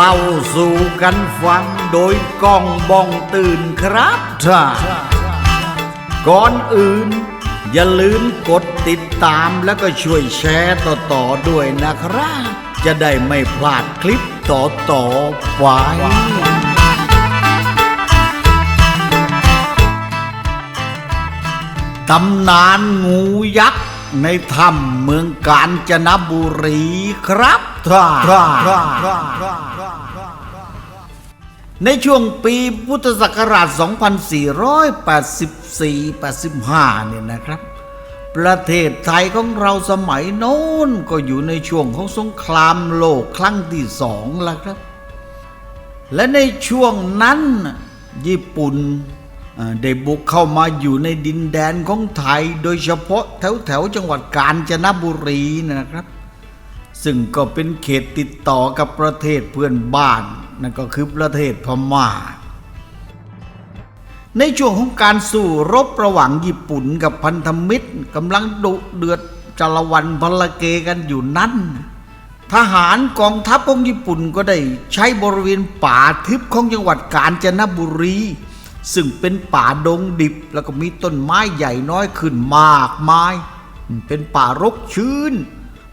เล่าสู่กันฟังโดยก้องบ้องตื่นครับท่าก่อนอื่น อย่าลืมกดติดตามแล้วก็ช่วยแชร์ต่อๆด้วยนะครับ จะได้ไม่พลาดคลิปต่อๆไปตำนานงูยักษ์ ในถ้ำเมืองกาญจนบุรีครับในช่วงปีพุทธศักราช 2484-85 เนี่ยนะครับ ประเทศไทยของเราสมัยโน้นก็อยู่ในช่วงของสงครามโลกครั้งที่สองแล้วครับ และในช่วงนั้นญี่ปุ่น ได้บุกเข้ามาอยู่ในดินแดนของไทย โดยเฉพาะแถวแถวๆจังหวัดกาญจนบุรีนะครับ ซึ่งก็เป็นเขตติดต่อกับประเทศเพื่อนบ้านนั่นก็คือประเทศพม่า ในช่วงของการสู้รบระหว่างญี่ปุ่นกับพันธมิตรกำลังดุเดือดจารวันพลเกกันอยู่นั้น ทหารกองทัพของญี่ปุ่นก็ได้ใช้บริเวณป่าทึบของจังหวัดกาญจนบุรี ซึ่งเป็นป่าดงดิบแล้วก็มีต้นไม้ใหญ่น้อยขึ้นมากมาย เป็นป่ารกชื้น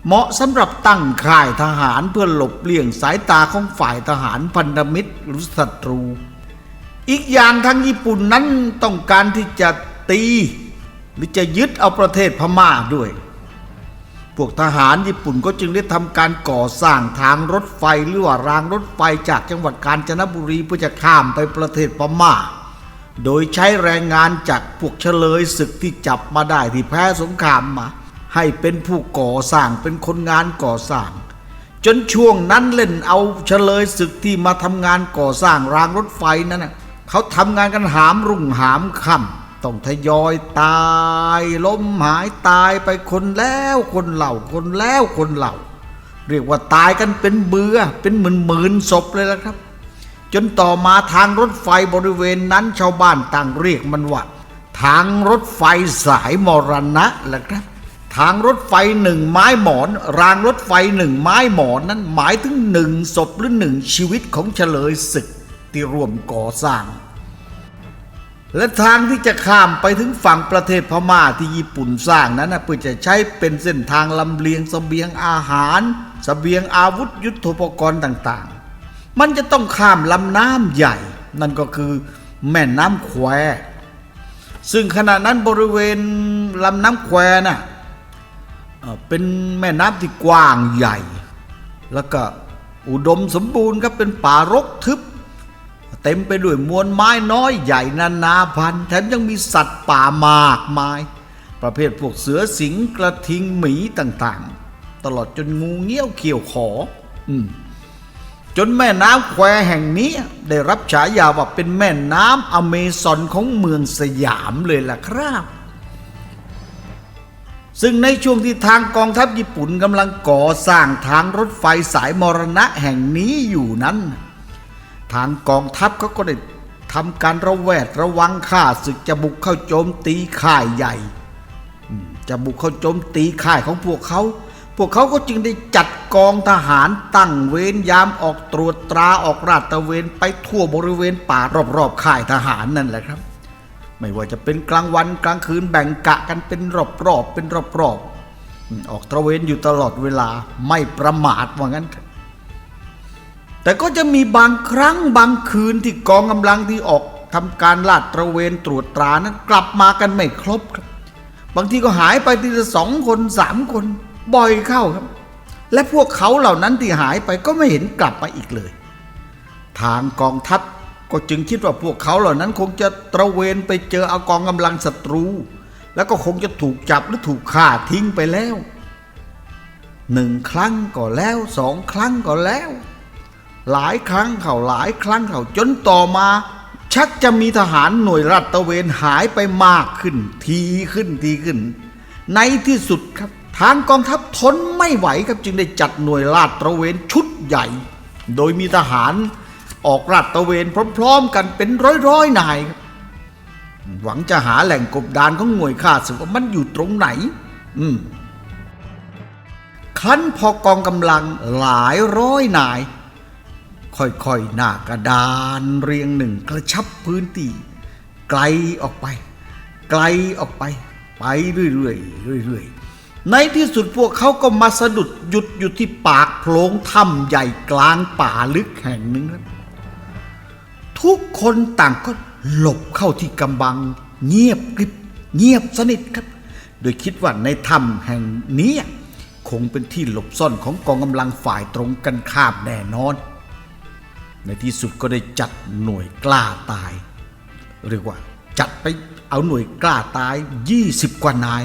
เหมาะสำหรับตั้งค่ายทหารเพื่อหลบเลี่ยงสายตาของฝ่ายทหารพันธมิตรหรือศัตรู อีกอย่างทางญี่ปุ่นนั้นต้องการที่จะตี หรือจะยึดเอาประเทศพม่าด้วย พวกทหารญี่ปุ่นก็จึงได้ทำการก่อสร้างทางรถไฟหรือว่ารางรถไฟจากจังหวัดกาญจนบุรีเพื่อจะข้ามไปประเทศพม่า โดยใช้แรงงานจากพวกเฉลยศึกที่จับมาได้ที่แพ้สงครามมา ให้เป็นผู้ก่อสร้างเป็นคนงานก่อสร้าง จนช่วงนั้นเล่นเอาเฉลยศึกที่มาทำงานก่อสร้างรางรถไฟนั้นนะเขาทำงานกันหามรุ่งหามค่ำต้องทยอยตายล้มหายตายไปคนแล้วคนเหล่าคนแล้วคนเหล่า เรียกว่าตายกันเป็นเบือเป็นหมื่นหมื่นศพเลยละครับ จนต่อมาทางรถไฟบริเวณนั้นชาวบ้านต่างเรียกมันว่าทางรถไฟสายมรณะแหละครับ ทางรถไฟหนึ่งไม้หมอน รางรถไฟหนึ่งไม้หมอนนั้นหมายถึงหนึ่งศพหรือหนึ่งชีวิตของเฉลยศึกที่ร่วมก่อสร้าง และทางที่จะข้ามไปถึงฝั่งประเทศพม่าที่ญี่ปุ่นสร้างนั้นนะเพื่อจะใช้เป็นเส้นทางลำเลียงเสบียงอาหารเสบียงอาวุธยุทโธปกรณ์ต่าง มันจะต้องข้ามลำน้ำใหญ่ นั่นก็คือแม่น้ำแคว ซึ่งขณะนั้นบริเวณลำน้ำแควน่ะเอ่อเป็นแม่น้ำที่กว้างใหญ่ แล้วก็อุดมสมบูรณ์ครับเป็นป่ารกทึบ เต็มไปด้วยมวลไม้น้อยใหญ่นานาพันธุ์แถมยังมีสัตว์ป่ามากมาย ประเภทพวกเสือสิงกระทิงหมีต่างๆ ตลอดจนงูเงี้ยวเขียวขอ อืม จนแม่น้ำแควแห่งนี้ได้รับฉายาว่าเป็นแม่น้ำอเมซอนของเมืองสยามเลยล่ะครับ ซึ่งในช่วงที่ทางกองทัพญี่ปุ่นกำลังก่อสร้างทางรถไฟสายมรณะแห่งนี้อยู่นั้น ทางกองทัพเขาก็ได้ทำการระแวดระวังข้าศึกจะบุกเข้าโจมตีค่ายใหญ่ จะบุกเข้าโจมตีค่ายของพวกเขา พวกเขาก็จึงได้จัดกองทหารตั้งเวรยามออกตรวจตราออกราดตระเวนไปทั่วบริเวณป่ารอบๆค่ายทหารนั่นแหละครับ ไม่ว่าจะเป็นกลางวันกลางคืนแบ่งกะกันเป็นรอบๆเป็นรอบๆออกตระเวนอยู่ตลอดเวลาไม่ประมาทว่างั้น แต่ก็จะมีบางครั้งบางคืนที่กองกำลังที่ออกทำการลาดตระเวนตรวจตรานั้นกลับมากันไม่ครบครับ บางทีก็หายไปทีละสองคนสามคน บ่อยเข้าครับ และพวกเขาเหล่านั้นที่หายไปก็ไม่เห็นกลับมาอีกเลย ทางกองทัพก็จึงคิดว่าพวกเขาเหล่านั้นคงจะตระเวนไปเจอเอากองกำลังศัตรู แล้วก็คงจะถูกจับหรือถูกฆ่าทิ้งไปแล้วหนึ่งครั้งก็แล้วสองครั้งก็แล้ว หลายครั้งเขาหลายครั้งเขาจนต่อมา ชักจะมีทหารหน่วยรัตะเวนหายไปมากขึ้น ทีขึ้นทีขึ้น ในที่สุดครับ ทางกองทัพทนไม่ไหวครับจึงได้จัดหน่วยลาดตระเวนชุดใหญ่ โดยมีทหารออกลาดตระเวนพร้อมๆกันเป็นร้อยๆนายครับหวังจะหาแหล่งกบดานของหน่วยข้าศึกว่ามันอยู่ตรงไหน อืมครั้นพอกองกำลังหลายร้อยนาย ค่อยๆ หน้ากระดานเรียงหนึ่งกระชับพื้นที่ไกลออกไป ไกลออกไป ไปเรื่อยๆเรื่อยๆ ในที่สุดพวกเขาก็มาสะดุดหยุดอยู่ที่ปากโพรงถ้ำใหญ่กลางป่าลึกแห่งหนึ่งทุกคนต่างก็หลบเข้าที่กำบัง เงียบกริบเงียบสนิทครับ โดยคิดว่าในถ้ำแห่งนี้ คงเป็นที่หลบซ่อนของกองกำลังฝ่ายตรงกันข้ามแน่นอน ในที่สุดก็ได้จัดหน่วยกล้าตาย เรียกว่าจัดไปเอาหน่วยกล้าตาย 20 กว่านาย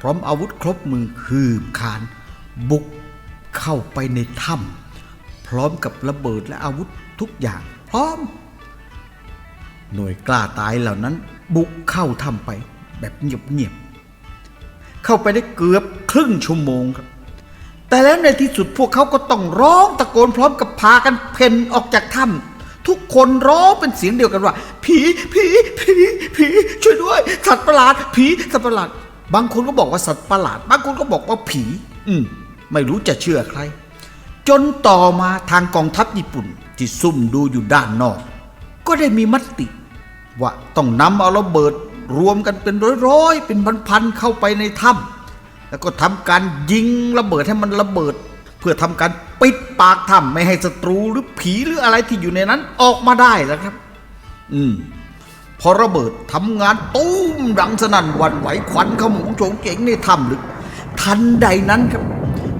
พร้อมอาวุธครบมือคืบคาน บุกเข้าไปในถ้ำพร้อมกับระเบิดและอาวุธทุกอย่าง พร้อม หน่วยกล้าตายเหล่านั้น บุกเข้าถ้ำไปแบบเงียบๆเข้าไปได้เกือบครึ่งชั่วโมงครับ แต่แล้วในที่สุดพวกเขาก็ต้องร้องตะโกนพร้อมกับพากันเพ่นออกจากถ้ำทุกคนร้องเป็นเสียงเดียวกันว่า ผีผีผีผีช่วยด้วย สัตว์ประหลาด ผีสัตว์ประหลาด บางคนก็บอกว่าสัตว์ประหลาด บางคนก็บอกว่าผี อืมไม่รู้จะเชื่อใคร จนต่อมาทางกองทัพญี่ปุ่นที่ซุ่มดูอยู่ด้านนอก ก็ได้มีมติ ว่าต้องนำเอาระเบิดรวมกันเป็นร้อยๆ เป็นพันๆเข้าไปในถ้ำแล้วก็ทำการยิงระเบิดให้มันระเบิด เพื่อทำการปิดปากถ้ำไม่ให้ศัตรูหรือผีหรืออะไรที่อยู่ในนั้นออกมาได้แล้วครับ อืม พอระเบิดทำงานตุ้มดังสนั่นวันไหวขวัญขโมงโฉงเจ๋งในถ้ำลึก ทันใดนั้นครับ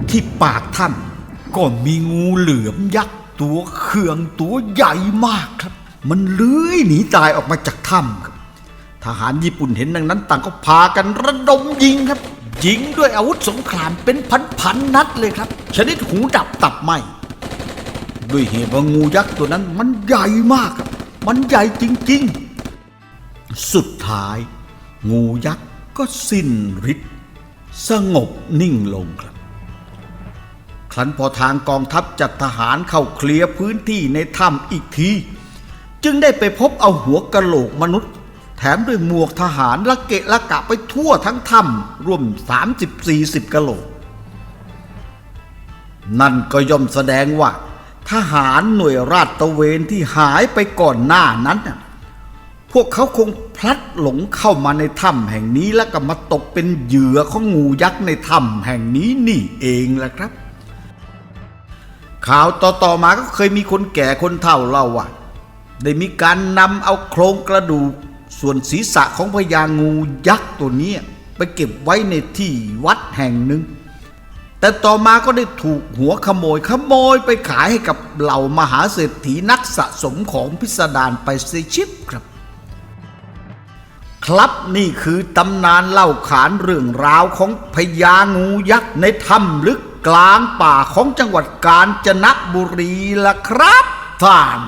ที่ปากถ้ำก็มีงูเหลือมยักษ์ตัวเขื่องตัวใหญ่มากครับ มันเลื้อยหนีตายออกมาจากถ้ำครับ ทหารญี่ปุ่นเห็นดังนั้นต่างก็พากันระดมยิงครับ ยิงด้วยอาวุธสงครามเป็นพันๆนัดเลยครับ ชนิดหูดับตับไหมด้วยเหตุว่างูยักษ์ตัวนั้นมันใหญ่มากครับ มันใหญ่จริง ๆ สุดท้าย งูยักษ์ก็สิ้นฤทธิ์สงบนิ่งลงครับ ครั้นพอทางกองทัพจัดทหารเข้าเคลียร์พื้นที่ในถ้ำอีกที จึงได้ไปพบเอาหัวกะโหลกมนุษย์ แถมด้วยหมวกทหารละเกะละกะไปทั่วทั้งถ้ำรวม 30-40กะโหลก นั่นก็ย่อมแสดงว่า ทหารหน่วยราดตะเวนที่หายไปก่อนหน้านั้นน่ะ พวกเขาคงพลัดหลงเข้ามาในถ้ำแห่งนี้แล้วก็มาตกเป็นเหยื่อของงูยักษ์ในถ้ำแห่งนี้นี่เองแหละครับ ข่าวต่อๆมาก็เคยมีคนแก่คนเฒ่าเล่าว่าได้มีการนำเอาโครงกระดูก ส่วนศีรษะของพญางูยักษ์ตัวนี้ไปเก็บไว้ในที่วัดแห่งหนึ่ง แต่ต่อมาก็ได้ถูกหัวขโมยขโมยไปขายให้กับเหล่ามหาเศรษฐีนักสะสมของพิสดารไปเสียชิบครับ ครับนี่คือตำนานเล่าขานเรื่องราวของพญางูยักษ์ในถ้ำลึกกลางป่าของจังหวัดกาญจนบุรีละครับท่าน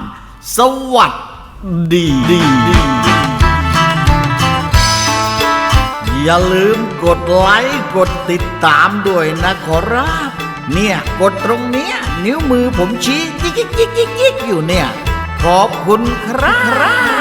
สวัสดีดีดีอย่าลืมกดไลค์กดติดตามด้วยนะขอรับ เนี่ยกดตรงเนี้ย นิ้วมือผมชี้ยิกยิกยิกยิกยิกอยู่เนี่ย ขอบคุณครับ